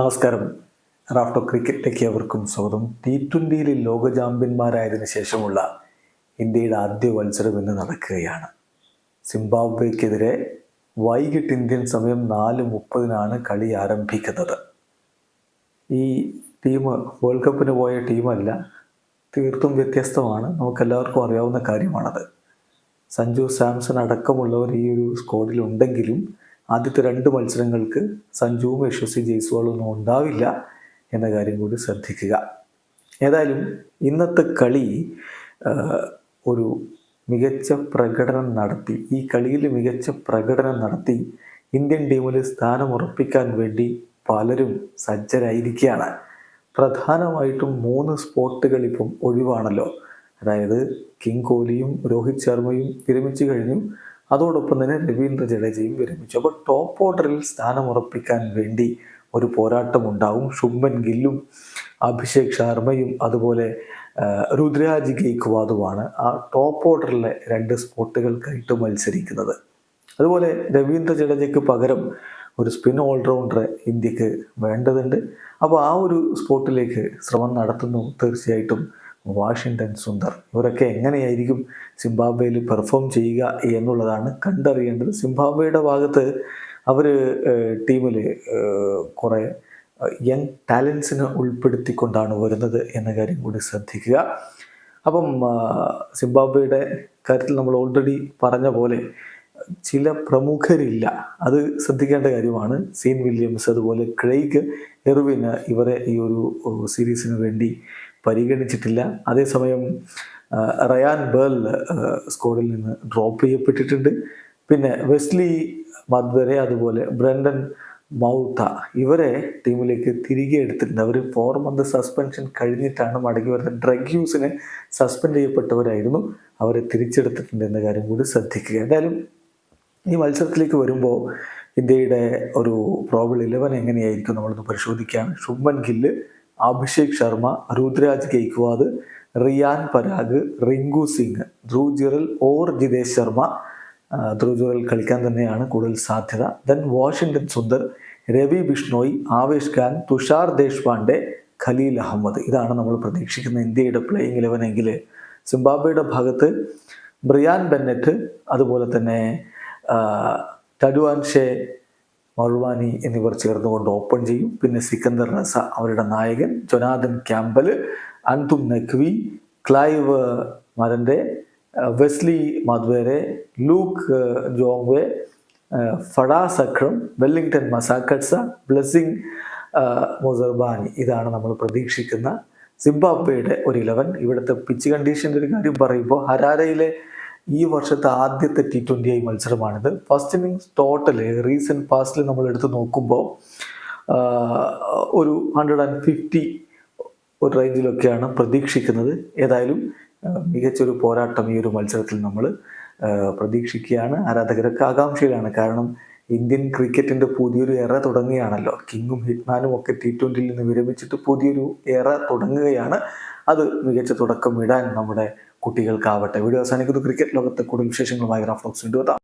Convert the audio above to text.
നമസ്കാരം. റാഫ്റ്റോ ക്രിക്കറ്റിലേക്ക് അവർക്കും സ്വാഗതം. ടി ട്വന്റിയിൽ ലോക ചാമ്പ്യന്മാരായതിനു ശേഷമുള്ള ഇന്ത്യയുടെ ആദ്യ മത്സരം ഇന്ന് നടക്കുകയാണ്. സിംബാബ്വേക്കെതിരെ വൈകിട്ട് ഇന്ത്യൻ സമയം നാല് മുപ്പതിനാണ് കളി ആരംഭിക്കുന്നത്. ഈ ടീം വേൾഡ് കപ്പിന് പോയ ടീമല്ല തീർത്തും വ്യത്യസ്തമാണ്. നമുക്കെല്ലാവർക്കും അറിയാവുന്ന കാര്യമാണത്. സഞ്ജു സാംസൺ അടക്കമുള്ളവർ ഈ ഒരു സ്ക്വാഡിൽ ഉണ്ടെങ്കിലും ആദ്യത്തെ രണ്ട് മത്സരങ്ങൾക്ക് സഞ്ജുവും യശസ്വി ജയ്സ്വാളും ഒന്നും ഉണ്ടാവില്ല എന്ന കാര്യം കൂടി ശ്രദ്ധിക്കുക. ഏതായാലും ഇന്നത്തെ കളി ഒരു മികച്ച പ്രകടനം നടത്തി ഈ കളിയിൽ മികച്ച പ്രകടനം നടത്തി ഇന്ത്യൻ ടീമിൽ സ്ഥാനം ഉറപ്പിക്കാൻ വേണ്ടി പലരും സജ്ജരായിരിക്കുകയാണ്. പ്രധാനമായിട്ടും മൂന്ന് സ്പോട്ടുകൾ ഇപ്പം ഒഴിവാണല്ലോ. അതായത് കിങ് കോഹ്ലിയും രോഹിത് ശർമ്മയും വിരമിച്ചു കഴിഞ്ഞു. അതോടൊപ്പം തന്നെ രവീന്ദ്ര ജഡേജയും വിരമിച്ചു. അപ്പോൾ ടോപ്പ് ഓർഡറിൽ സ്ഥാനമുറപ്പിക്കാൻ വേണ്ടി ഒരു പോരാട്ടം ഉണ്ടാവും. ശുഭൻ ഗില്ലും അഭിഷേക് ശർമ്മയും അതുപോലെ രുദ്രാജ് ഗെയ്ക്വാദുമാണ് ആ ടോപ്പ് ഓർഡറിലെ രണ്ട് സ്പോട്ടുകൾക്കായിട്ട് മത്സരിക്കുന്നത്. അതുപോലെ രവീന്ദ്ര ജഡേജയ്ക്ക് പകരം ഒരു സ്പിൻ ഓൾറൗണ്ടറെ ഇന്ത്യയ്ക്ക് വേണ്ടതുണ്ട്. അപ്പോൾ ആ ഒരു സ്പോട്ടിലേക്ക് ശ്രമം നടത്തുന്നു തീർച്ചയായിട്ടും. വാഷിങ്ടൺ സുന്ദർ. ഇവരൊക്കെ എങ്ങനെയായിരിക്കും സിംബാബ്വേയിൽ പെർഫോം ചെയ്യുക എന്നുള്ളതാണ് കണ്ടറിയേണ്ടത്. സിംബാബ്വേയുടെ ഭാഗത്ത് അവർ ടീമിൽ കുറേ യങ് ടാലൻസിനെ ഉൾപ്പെടുത്തിക്കൊണ്ടാണ് വരുന്നത് എന്ന കാര്യം കൂടി ശ്രദ്ധിക്കുക. അപ്പം സിംബാബ്വേയുടെ കാര്യത്തിൽ നമ്മൾ ഓൾറെഡി പറഞ്ഞ പോലെ ചില പ്രമുഖരില്ല. അത് ശ്രദ്ധിക്കേണ്ട കാര്യമാണ്. സീൻ വില്യംസ് അതുപോലെ ക്രെയ്ഗ് എർവിന് ഇവരെ ഈ ഒരു സീരീസിന് വേണ്ടി പരിഗണിച്ചിട്ടില്ല. അതേസമയം റയാൻ ബേൾ സ്കോഡിൽ നിന്ന് ഡ്രോപ്പ് ചെയ്യപ്പെട്ടിട്ടുണ്ട്. പിന്നെ വെസ്ലി മദ്വരെ അതുപോലെ ബ്രണ്ടൻ മൗത്ത ഇവരെ ടീമിലേക്ക് തിരികെ എടുത്തിട്ടുണ്ട്. അവർ ഫോർ മന്ത് സസ്പെൻഷൻ കഴിഞ്ഞിട്ടാണ് മടങ്ങി വരുന്നത്. ഡ്രഗ് യൂസിന് സസ്പെൻഡ് ചെയ്യപ്പെട്ടവരായിരുന്നു. അവരെ തിരിച്ചെടുത്തിട്ടുണ്ട് എന്ന കാര്യം കൂടി ശ്രദ്ധിക്കുക. എന്തായാലും ഈ മത്സരത്തിലേക്ക് വരുമ്പോൾ ഇന്ത്യയുടെ ഒരു പ്രോബിൾ ഇലവൻ എങ്ങനെയായിരിക്കും നമ്മളൊന്ന് പരിശോധിക്കുകയാണ് ശുഭൻ ഗില്ല് അഭിഷേക് ശർമ്മ രുദ്രാജ് ഗെയ്ക്വാദ് റിയാൻ പരാഗ് റിങ്കു സിംഗ് ധ്രുവ് ജിറൽ ഓർ ജിതേഷ് ശർമ്മ. ധ്രുജിറൽ കളിക്കാൻ തന്നെയാണ് കൂടുതൽ സാധ്യത. Then Washington Sundar Ravi Bishnoi Avesh Khan Tushar Deshpande Khaleel Ahmed. ഇതാണ് നമ്മൾ പ്രതീക്ഷിക്കുന്ന ഇന്ത്യയുടെ പ്ലേയിങ് ഇലവൻ എങ്കിൽ സിംബാബ്വേയുടെ ഭാഗത്ത് ബ്രിയാൻ ബെന്നറ്റ് അതുപോലെ തന്നെ ആ, മറുവാനി എന്നിവർ ചേർന്നുകൊണ്ട് ഓപ്പൺ ചെയ്യും. പിന്നെ സിക്കന്ദർ റസ അവരുടെ നായകൻ Jonathan Campbell Antum Naqvi Clive Madande Wesley Madhevere Luke Jongwe ഫടാ Akram Wellington Masakadza Blessing Muzarabani. ഇതാണ് നമ്മൾ പ്രതീക്ഷിക്കുന്ന സിംബാബ്വേയുടെ ഒരു ഇലവൻ ഇവിടുത്തെ പിച്ച് കണ്ടീഷന്റെ ഒരു കാര്യം പറയുമ്പോൾ ഹരാരയിലെ ഈ വർഷത്തെ ആദ്യത്തെ ടി ട്വന്റി ഐ മത്സരമാണിത്. ഫസ്റ്റ് ഇന്നിങ്സ് ടോട്ടൽ റീസെന്റ് പാസ്റ്റിൽ നമ്മൾ എടുത്ത് നോക്കുമ്പോൾ ഒരു ഹൺഡ്രഡ് ആൻഡ് ഫിഫ്റ്റി ഒരു റേഞ്ചിലൊക്കെയാണ് പ്രതീക്ഷിക്കുന്നത്. ഏതായാലും മികച്ചൊരു പോരാട്ടം ഈ ഒരു മത്സരത്തിൽ നമ്മൾ പ്രതീക്ഷിക്കുകയാണ്. ആരാധകരൊക്കെ ആകാംക്ഷയിലാണ്. കാരണം ഇന്ത്യൻ ക്രിക്കറ്റിന്റെ പുതിയൊരു എറ തുടങ്ങുകയാണല്ലോ. കിങ്ങും ഹിറ്റ്മാനും ഒക്കെ ടി ട്വന്റിയിൽ നിന്ന് വിരമിച്ചിട്ട് പുതിയൊരു എറ തുടങ്ങുകയാണ്. അത് മികച്ച തുടക്കം ഇടാൻ നമ്മുടെ കുട്ടികൾക്കാവട്ടെ. വീഡിയോ അവസാനിക്കുന്നു. ക്രിക്കറ്റ് ലോകത്തെ കൂടുതൽ വിശേഷങ്ങളുമായി റാഫ്ലോക്സ് വീണ്ടും